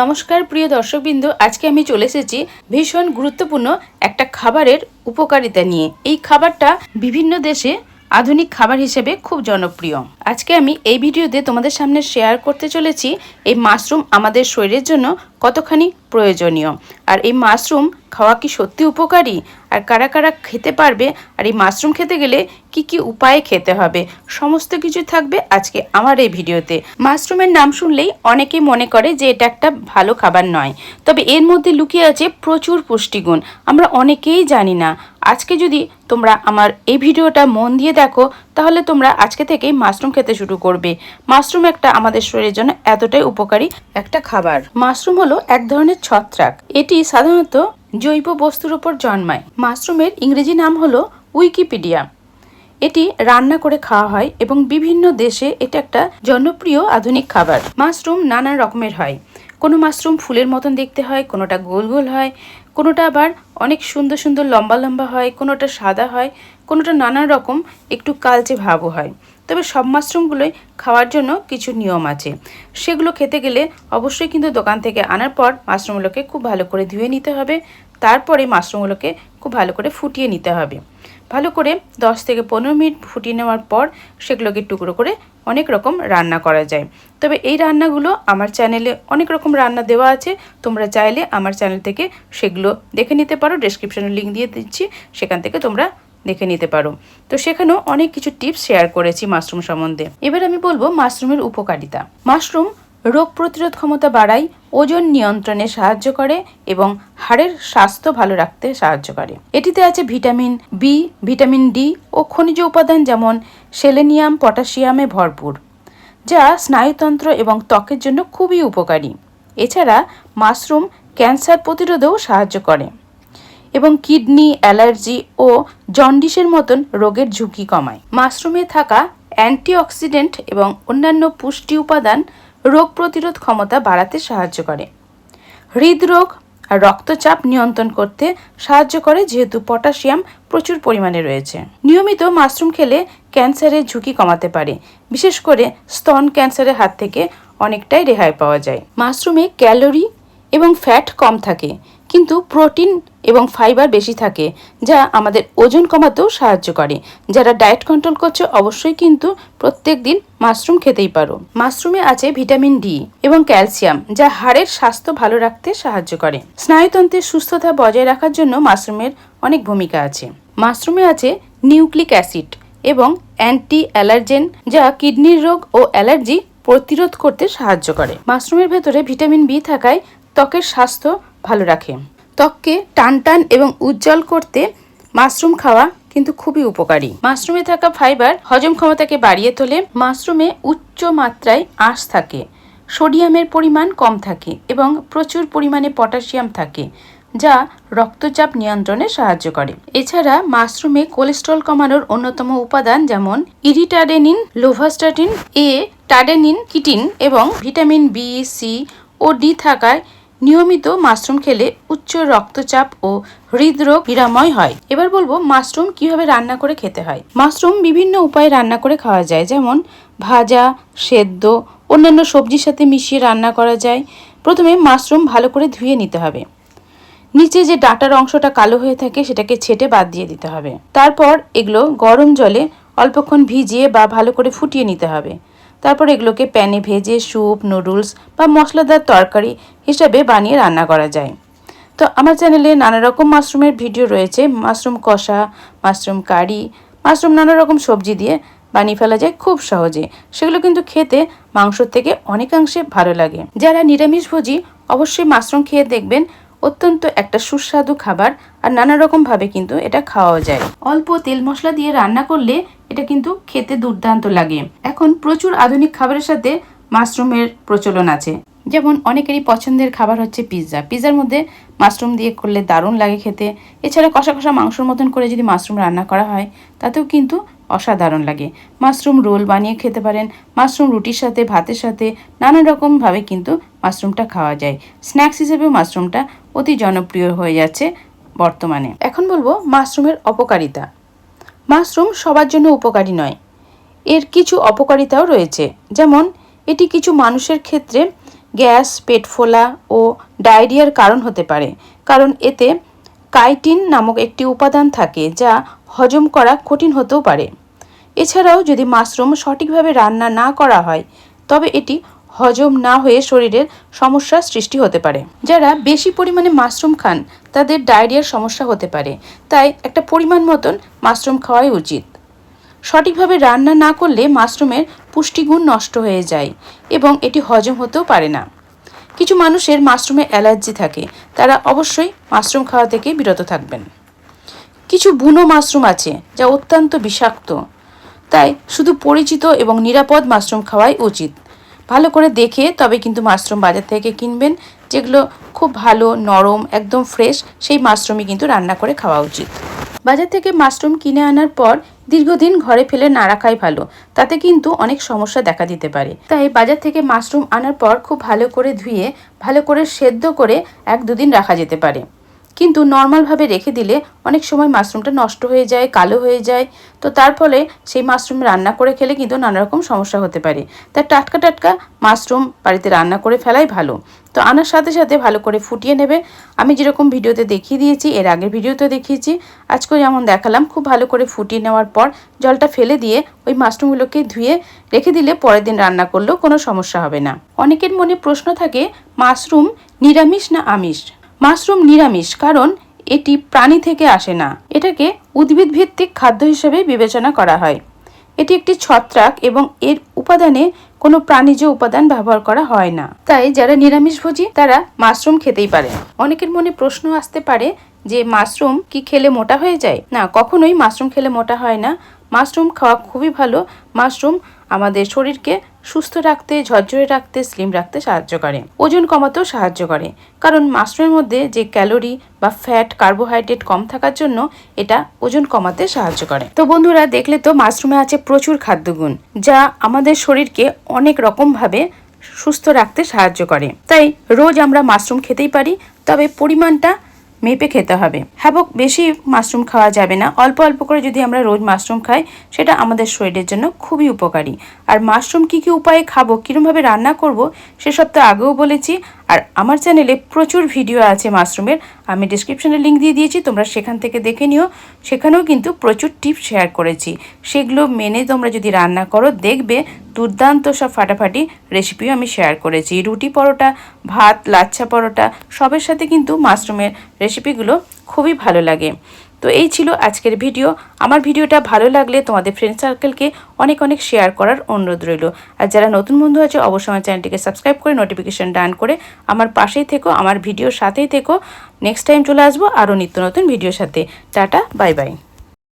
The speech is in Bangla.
নমস্কার, প্রিয় দর্শকবৃন্দ। আজকে আমি চলে এসেছি ভীষণ গুরুত্বপূর্ণ একটা খাবারের উপকারিতা নিয়ে। এই খাবারটা বিভিন্ন দেশে আধুনিক খাবার হিসেবে খুব জনপ্রিয়। আজকে আমি এই ভিডিওতে তোমাদের সামনে শেয়ার করতে চলেছি এই মাশরুম আমাদের শরীরের জন্য কতখানি প্রয়োজনীয়। আর এই মাশরুম খাওয়া কি সত্যি উপকারী? আর কারা কারা খেতে পারবে? আর এই মাশরুম খেতে গেলে কি কি উপায়ে খেতে হবে? সমস্ত কিছু থাকবে আজকে আমার এই ভিডিওতে। মাশরুমের নাম শুনলেই অনেকেই মনে করে যে এটা একটা ভালো খাবার নয়। তবে এর মধ্যে লুকিয়ে আছে প্রচুর পুষ্টিগুণ। আমরা অনেকেই জানি না আজকে যদি তোমরা আমার এই ভিডিওটা মন দিয়ে দেখো, তাহলে তোমরা আজকে থেকেই মাশরুম খেতে শুরু করবে। মাশরুম একটা আমাদের শরীরের জন্য এতটাই উপকারী একটা খাবার। মাশরুম হলো এক ধরনের ছত্রাক। এটি সাধারণত জৈব বস্তুর উপর জন্মায়। মাশরুমের ইংরেজি নাম হলো উইকিপিডিয়া। এটি রান্না করে খাওয়া হয় এবং বিভিন্ন দেশে এটা একটা জনপ্রিয় আধুনিক খাবার। মাশরুম নানা রকমের হয়। কোনো মাশরুম ফুলের মতন দেখতে হয়, কোনোটা গোল গোল হয়, কোনোটা আবার অনেক সুন্দর সুন্দর লম্বা লম্বা হয়, কোনোটা সাদা হয়, কোনোটা নানা রকম একটু কালচে ভাবও হয়। তবে সব মাশরুমগুলোই খাওয়ার জন্য কিছু নিয়ম আছে। সেগুলো খেতে গেলে অবশ্যই কিন্তু দোকান থেকে আনার পর মাশরুমগুলোকে খুব ভালো করে ধুয়ে নিতে হবে, তারপরে মাশরুমগুলোকে খুব ভালো করে ফুটিয়ে নিতে হবে। ভালো করে 10 থেকে পনেরো মিনিট ফুটিয়ে নেওয়ার পর সেগুলোকে টুকরো করে অনেক রকম রান্না করা যায়। তবে এই রান্নাগুলো আমার চ্যানেলে অনেক রকম রান্না দেওয়া আছে। তোমরা চাইলে আমার চ্যানেল থেকে সেগুলো দেখে নিতে পারো। ডেসক্রিপশনে লিঙ্ক দিয়ে দিচ্ছি, সেখান থেকে তোমরা দেখে নিতে পারো। তো সেখানেও অনেক কিছু টিপস শেয়ার করেছি মাশরুম সম্বন্ধে। এবার আমি বলব মাশরুমের উপকারিতা। মাশরুম রোগ প্রতিরোধ ক্ষমতা বাড়ায়, ওজন নিয়ন্ত্রণে সাহায্য করে এবং হাড়ের স্বাস্থ্য ভালো রাখতে সাহায্য করে। এটিতে আছে ভিটামিন বি ভিটামিন ডি ও খনিজ উপাদান যেমন সেলেনিয়াম, পটাশিয়ামে ভরপুর, যা স্নায়ুতন্ত্র এবং ত্বকের জন্য খুবই উপকারী। এছাড়া মাশরুম ক্যান্সার প্রতিরোধেও সাহায্য করে এবং কিডনি, অ্যালার্জি ও জন্ডিসের মতন রোগের ঝুঁকি কমায়। মাশরুমে থাকা অ্যান্টিঅক্সিডেন্ট এবং অন্যান্য পুষ্টি উপাদান রোগ প্রতিরোধ ক্ষমতা বাড়াতে সাহায্য করে। হৃদরোগ আর রক্তচাপ নিয়ন্ত্রণ করতে সাহায্য করে যেহেতু পটাশিয়াম প্রচুর পরিমাণে রয়েছে। নিয়মিত মাশরুম খেলে ক্যান্সারের ঝুঁকি কমাতে পারে, বিশেষ করে স্তন ক্যান্সারের হাত থেকে অনেকটাই রেহাই পাওয়া যায়। মাশরুমে ক্যালোরি এবং ফ্যাট কম থাকে কিন্তু প্রোটিন এবং ফাইবার বেশি থাকে, যা আমাদের ওজন কমাতেও সাহায্য করে। যারা ডায়েট কন্ট্রোল করছে অবশ্যই কিন্তু প্রত্যেক দিন মাশরুম খেতেই পারো। মাশরুমে আছে ভিটামিন ডি এবং ক্যালসিয়াম, যা হাড়ের স্বাস্থ্য ভালো রাখতে সাহায্য করে। স্নায়ুতন্ত্রের সুস্থতা বজায় রাখার জন্য মাশরুমের অনেক ভূমিকা আছে। মাশরুমে আছে নিউক্লিক অ্যাসিড এবং অ্যান্টি অ্যালার্জেন যা কিডনির রোগ ও অ্যালার্জি প্রতিরোধ করতে সাহায্য করে। মাশরুমের ভেতরে ভিটামিন বি থাকায় ত্বকের স্বাস্থ্য ভালো রাখে। ত্বককে টানটান এবং উজ্জ্বল করতে মাশরুম খাওয়া কিন্তু খুবই উপকারী। মাশরুমে থাকা ফাইবার হজম ক্ষমতাকে বাড়িয়ে তোলে। মাশরুমে উচ্চ মাত্রায় আঁশ থাকে, সোডিয়ামের পরিমাণ কম থাকে এবং প্রচুর পরিমাণে পটাশিয়াম থাকে, যা রক্তচাপ নিয়ন্ত্রণে সাহায্য করে। এছাড়া মাশরুমে কোলেস্ট্রল কমানোর অন্যতম উপাদান যেমন ইরিটাডেনিন, লোভাস্টাটিন, এ টাডেনিন, কিটিন এবং ভিটামিন বি, সি ও ডি থাকায় নিয়মিত মাশরুম খেলে উচ্চ রক্তচাপ ও হৃদরোগ নিরাময় হয়। এবার বলব মাশরুম কীভাবে রান্না করে খেতে হয়। মাশরুম বিভিন্ন উপায়ে রান্না করে খাওয়া যায়, যেমন ভাজা, সেদ্ধ, অন্যান্য সবজির সাথে মিশিয়ে রান্না করা যায়। প্রথমে মাশরুম ভালো করে ধুয়ে নিতে হবে। নিচে যে ডাটার অংশটা কালো হয়ে থাকে সেটাকে ছেটে বাদ দিয়ে দিতে হবে। তারপর এগুলো গরম জলে অল্পক্ষণ ভিজিয়ে বা ভালো করে ফুটিয়ে নিতে হবে। তারপর এগুলোকে প্যানে ভেজে স্যুপ, নুডলস বা মশলাদার তরকারি হিসাবে বানিয়ে রান্না করা যায়। তো আমার চ্যানেলে নানা রকম মাশরুমের ভিডিও রয়েছে। মাশরুম কষা, মাশরুম কারি, মাশরুম নানা রকম সবজি দিয়ে বানিয়ে ফেলা যায় খুব সহজে। সেগুলো কিন্তু খেতে মাংসর থেকে অনেকাংশে ভালো লাগে। যারা নিরামিষভোজী অবশ্যই মাশরুম খেয়ে দেখবেন। অত্যন্ত একটা সুস্বাদু খাবার আর নানা রকম ভাবে কিন্তু এটা খাওয়া যায়। অল্প তেল মশলা দিয়ে রান্না করলে এটা কিন্তু খেতে দুর্দান্ত লাগে। এখন প্রচুর আধুনিক খাবারের সাথে মাশরুমের প্রচলন আছে। যেমন অনেকেরই পছন্দের খাবার হচ্ছে পিৎজা। পিৎজার মধ্যে মাশরুম দিয়ে করলে দারুণ লাগে খেতে। এছাড়া কষা কষা মাংসর মতন করে যদি মাশরুম রান্না করা হয়, তাতেও কিন্তু অসাধারণ লাগে। মাশরুম রোল বানিয়ে খেতে পারেন। মাশরুম রুটির সাথে, ভাতের সাথে নানা রকমভাবে কিন্তু মাশরুমটা খাওয়া যায়। স্ন্যাক্স হিসেবেও মাশরুমটা অতি জনপ্রিয় হয়ে যাচ্ছে বর্তমানে। এখন বলব মাশরুমের অপকারিতা। মাশরুম সবার জন্য উপকারী নয়। এর কিছু অপকারিতাও রয়েছে। যেমন, এটি কিছু মানুষের ক্ষেত্রে গ্যাস, পেট ফোলা ও ডায়রিয়ার কারণ হতে পারে। কারণ এতে কাইটিন নামক একটি উপাদান থাকে যা হজম করা কঠিন হতেও পারে। এছাড়াও যদি মাশরুম সঠিকভাবে রান্না না করা হয়, তবে এটি হজম না হয়ে শরীরের সমস্যার সৃষ্টি হতে পারে। যারা বেশি পরিমাণে মাশরুম খান, তাদের ডায়রিয়ার সমস্যা হতে পারে। তাই একটা পরিমাণ মতন মাশরুম খাওয়াই উচিত। সঠিকভাবে রান্না না করলে মাশরুমের পুষ্টিগুণ নষ্ট হয়ে যায় এবং এটি হজম হতেও পারে না। কিছু মানুষের মাশরুমে অ্যালার্জি থাকে, তারা অবশ্যই মাশরুম খাওয়া থেকে বিরত থাকবেন। কিছু বুনো মাশরুম আছে, যা অত্যন্ত বিষাক্ত, তাই শুধু পরিচিত এবং নিরাপদ মাশরুম খাওয়াই উচিত। ভালো করে দেখে তবে কিন্তু মাশরুম বাজার থেকে কিনবেন। যেগুলো খুব ভালো, নরম, একদম ফ্রেশ সেই মাশরুমই কিন্তু রান্না করে খাওয়া উচিত। বাজার থেকে মাশরুম কিনে আনার পর দীর্ঘদিন ঘরে ফেলে না রাখাই ভালো। তাতে কিন্তু অনেক সমস্যা দেখা দিতে পারে। তাই বাজার থেকে মাশরুম আনার পর খুব ভালো করে ধুয়ে, ভালো করে সেদ্ধ করে এক দুদিন রাখা যেতে পারে। কিন্তু নর্মালভাবে রেখে দিলে অনেক সময় মাশরুমটা নষ্ট হয়ে যায়, কালো হয়ে যায়। তো তার ফলে সেই মাশরুম রান্না করে খেলে কিন্তু নানা রকম সমস্যা হতে পারে। তাই টাটকা টাটকা মাশরুম বাড়িতে রান্না করে ফেলাই ভালো। তো আনার সাথে সাথে ভালো করে ফুটিয়ে নেবে। আমি যেরকম ভিডিওতে দেখিয়ে দিয়েছি, এর আগের ভিডিওতে দেখিয়েছি। আজকেও যেমন দেখালাম, খুব ভালো করে ফুটিয়ে নেওয়ার পর জলটা ফেলে দিয়ে ওই মাশরুমগুলোকে ধুয়ে রেখে দিলে পরের দিন রান্না করলেও কোনো সমস্যা হবে না। অনেকের মনে প্রশ্ন থাকে মাশরুম নিরামিষ না আমিষ? মাশরুম নিরামিষ, কারণ এটি প্রাণী থেকে আসে না। এটাকে উদ্ভিদ ভিত্তিক খাদ্য হিসেবে বিবেচনা করা হয়। এটি একটি ছত্রাক এবং এর উপাদানে কোনো প্রাণীজ উপাদান ব্যবহার করা হয় না। তাই যারা নিরামিষভোজী তারা মাশরুম খেতেই পারে। অনেকের মনে প্রশ্ন আসতে পারে যে, মাশরুম কি খেলে মোটা হয়ে যায়? না, কখনোই মাশরুম খেলে মোটা হয় না। মাশরুম খাওয়া খুবই ভালো। মাশরুম আমাদের শরীরকে সুস্থ রাখতে, ঝরঝরে রাখতে স্লিম রাখতে সাহায্য করে। ওজন কমাতেও সাহায্য করে। কারণ মাশরুমের মধ্যে যে ক্যালোরি বা ফ্যাট কার্বোহাইড্রেট কম থাকার জন্য এটা ওজন কমাতে সাহায্য করে। তো বন্ধুরা, দেখলে তো মাশরুমে আছে প্রচুর খাদ্যগুণ, যা আমাদের শরীরকে অনেক রকমভাবে সুস্থ রাখতে সাহায্য করে। তাই রোজ আমরা মাশরুম খেতেই পারি, তবে পরিমাণটা মেপে খেতে হবে। হ্যাবক বেশি মাশরুম খাওয়া যাবে না। অল্প অল্প করে যদি আমরা রোজ মাশরুম খাই, সেটা আমাদের শরীরের জন্য খুবই উপকারী। আর মাশরুম কী কী উপায়ে খাব কীরমভাবে রান্না করব সেসব তো আগেও বলেছি। আর আমার চ্যানেলে প্রচুর ভিডিও আছে মাশরুমের। আমি ডিসক্রিপশনে লিঙ্ক দিয়ে দিয়েছি, তোমরা সেখান থেকে দেখে নিও। সেখানেও কিন্তু প্রচুর টিপস শেয়ার করেছি। সেগুলো মেনে তোমরা যদি রান্না করো, দেখবে দুর্দান্ত সব ফাটাফাটি রেসিপিও আমি শেয়ার করেছি। রুটি পরোটা, ভাত, লাচ্ছা পরোটা, সবের সাথে কিন্তু মাশরুমের রেসিপিগুলো খুবই ভালো লাগে। তো এই ছিল আজকের ভিডিও আমার ভিডিওটা ভালো লাগলে তোমাদের ফ্রেন্ড সার্কেলকে অনেক অনেক শেয়ার করার অনুরোধ রইল। আর যারা নতুন বন্ধু আছে, অবশ্যই আমার চ্যানেলটিকে সাবস্ক্রাইব করে নোটিফিকেশান ডান করে আমার পাশেই থেকো, আমার ভিডিওর সাথেই থেকো। নেক্সট টাইম চলে আসব আরও নিত্য নতুন ভিডিওর সাথে। Tata bye bye